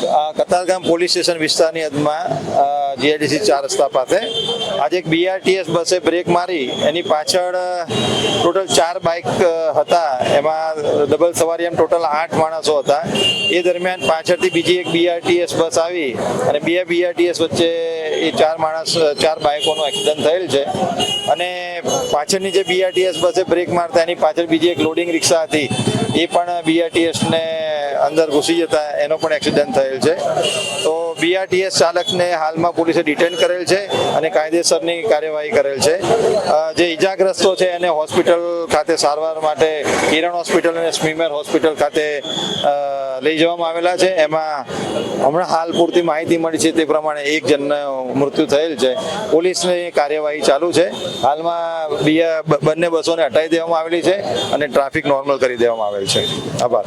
Katargam police station વિસ્તારની હદમાં GIDC ચાર રસ્તા પાસે. આજે એક બીઆરટીએસ બસે બ્રેક મારી. એની પાછળ ટોટલ ચાર બાઇક હતા. એમાં ડબલ સવારી એમ ટોટલ આઠ માણસો હતા. એ દરમિયાન પાછળથી બીજી એક બીઆરટીએસ બસ આવી અને બે બીઆરટીએસ વચ્ચે એ ચાર માણસ ચાર બાઇકોનો એક્સિડન્ટ થયેલ છે. અને પાછળની જે બીઆરટીએસ બસે બ્રેક મારતા, એની પાછળ બીજી એક લોડિંગ રિક્ષા હતી. એ પણ બીઆરટીએસને અંદર ઘૂસી જતા એનો પણ એક્સિડન્ટ થયેલ છે. તો બીઆરટીએસ ચાલકને હાલમાં પોલીસે ડિટેન કરેલ છે અને કાયદેસરની કાર્યવાહી કરેલ છે. જે ઈજાગ્રસ્તો છે એને હોસ્પિટલ ખાતે સારવાર માટે કિરણ હોસ્પિટલ અને સ્મીમેર હોસ્પિટલ ખાતે લઈ જવામાં આવેલા છે. એમાં હમણાં હાલ પૂરતી માહિતી મળી છે તે પ્રમાણે એક જણનું મૃત્યુ થયેલ છે. પોલીસની કાર્યવાહી ચાલુ છે. હાલમાં બંને બસોને હટાવી દેવામાં આવેલી છે અને ટ્રાફિક નોર્મલ કરી દેવામાં આવેલ છે. આભાર.